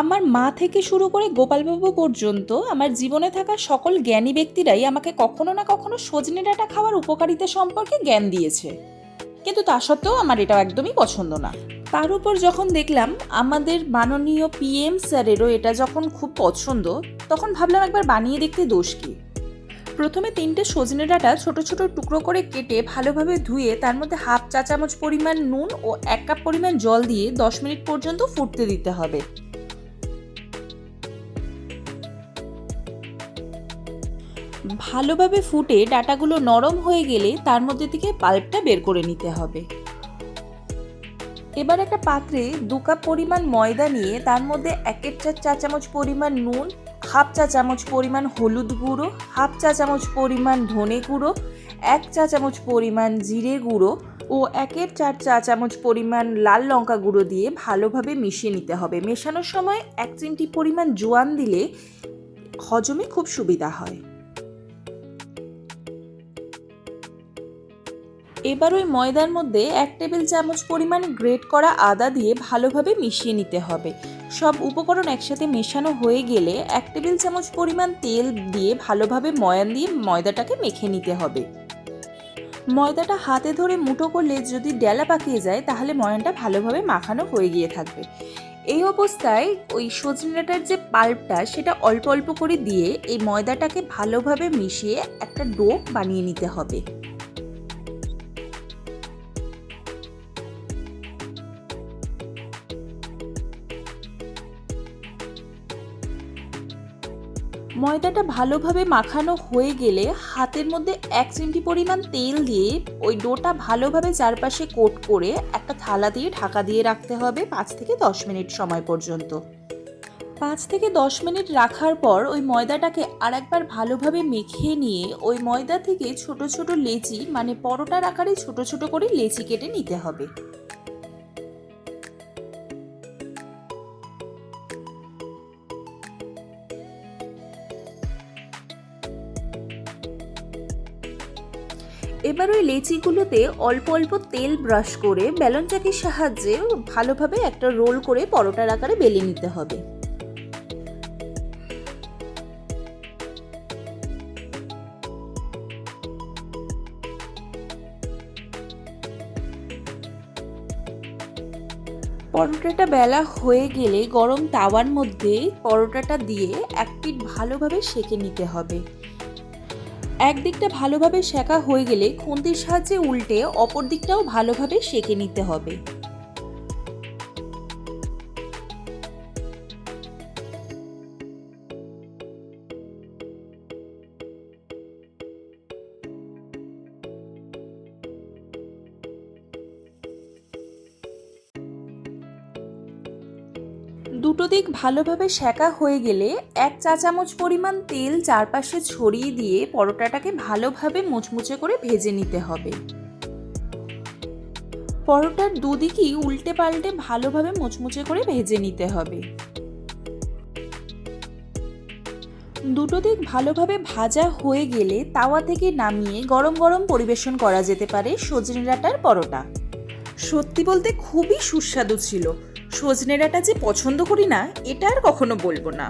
আমার মা থেকে শুরু করে গোপালবাবু পর্যন্ত আমার জীবনে থাকা সকল জ্ঞানী ব্যক্তিরাই আমাকে কখনো না কখনো সজনে ডাঁটা খাওয়ার উপকারিতা সম্পর্কে জ্ঞান দিয়েছে। কিন্তু তা সত্ত্বেও আমার এটা একদমই পছন্দ না। তার উপর যখন দেখলাম আমাদের মাননীয় পিএম স্যারেরও এটা যখন খুব পছন্দ, তখন ভাবলাম একবার বানিয়ে দেখতে দোষ কি? প্রথমে তিনটে সজনে ডাঁটা ছোট ছোট টুকরো করে কেটে ভালোভাবে ধুয়ে তার মধ্যে হাফ চা চামচ পরিমাণ নুন ও এক কাপ পরিমাণ জল দিয়ে দশ মিনিট পর্যন্ত ফুটতে দিতে হবে। ভালোভাবে ফুটে ডাটাগুলো নরম হয়ে গেলে তার মধ্যে থেকে পাল্পটা বের করে নিতে হবে। এবার একটা পাত্রে দু কাপ পরিমাণ ময়দা নিয়ে তার মধ্যে একের চার চা চামচ পরিমাণ নুন, হাফ চা চামচ পরিমাণ হলুদ গুঁড়ো, হাফ চা চামচ পরিমাণ ধনে গুঁড়ো, এক চা চামচ পরিমাণ জিরে গুঁড়ো ও একের চার চা চামচ পরিমাণ লাল লঙ্কা গুঁড়ো দিয়ে ভালোভাবে মিশিয়ে নিতে হবে। মেশানোর সময় এক চিমটি পরিমাণ জোয়ান দিলে হজমে খুব সুবিধা হয়। এবার ওই ময়দার মধ্যে এক টেবিল চামচ পরিমাণ গ্রেট করা আদা দিয়ে ভালোভাবে মিশিয়ে নিতে হবে। সব উপকরণ একসাথে মেশানো হয়ে গেলে এক টেবিল চামচ পরিমাণ তেল দিয়ে ভালোভাবে ময়ান দিয়ে ময়দাটাকে মেখে নিতে হবে। ময়দাটা হাতে ধরে মুঠো করলে যদি ডেলা পাকিয়ে যায়, তাহলে ময়ানটা ভালোভাবে মাখানো হয়ে গিয়ে থাকবে। এই অবস্থায় ওই সজনে যে পাল্পটা, সেটা অল্প অল্প করে দিয়ে এই ময়দাটাকে ভালোভাবে মিশিয়ে একটা ডো বানিয়ে নিতে হবে। ময়দাটা ভালোভাবে মাখানো হয়ে গেলে হাতের মধ্যে এক চিমটি পরিমাণ তেল দিয়ে ওই ডোটা ভালোভাবে চারপাশে কোট করে একটা থালা দিয়ে ঢাকা দিয়ে রাখতে হবে পাঁচ থেকে দশ মিনিট সময় পর্যন্ত। পাঁচ থেকে দশ মিনিট রাখার পর ওই ময়দাটাকে আর একবার ভালোভাবে মেখে নিয়ে ওই ময়দা থেকে ছোট ছোট লেচি মানে পরোটার আকারে ছোট ছোট করে লেচি কেটে নিতে হবে। এবার ওই লেচিগুলোতে অল্প অল্প তেল ব্রাশ করে বেলন চাকির সাহায্যে ভালোভাবে একটা রোল করে পরোটার আকারে বেলে নিতে হবে। পরোটাটা বেলা হয়ে গেলে গরম তাওয়ার মধ্যে পরোটাটা দিয়ে এক পিঠ ভালোভাবে সেঁকে নিতে হবে। একদিকটা ভালোভাবে শেখা হয়ে গেলে খুন্তির সাহায্যে উল্টে অপর দিকটাও ভালোভাবে সেঁকে নিতে হবে। দুটো দিক ভালোভাবে সেঁকা হয়ে গেলে এক চা চামচ পরিমাণ তেল চারপাশে ছড়িয়ে দিয়ে পরোটাটাকে ভালোভাবে মুচমুচে করে ভেজে নিতে হবে। পরোটার দুদিকই উল্টে পাল্টে ভালোভাবে মুচমুচে করে ভেজে নিতে হবে। দুটো দিক ভালোভাবে ভাজা হয়ে গেলে তাওয়া থেকে নামিয়ে গরম গরম পরিবেশন করা যেতে পারে সজনে ডাঁটার পরোটা। সত্যি বলতে খুবই সুস্বাদু ছিল। সজনে ডাঁটা যে পছন্দ করি না এটা আর কখনো বলব না।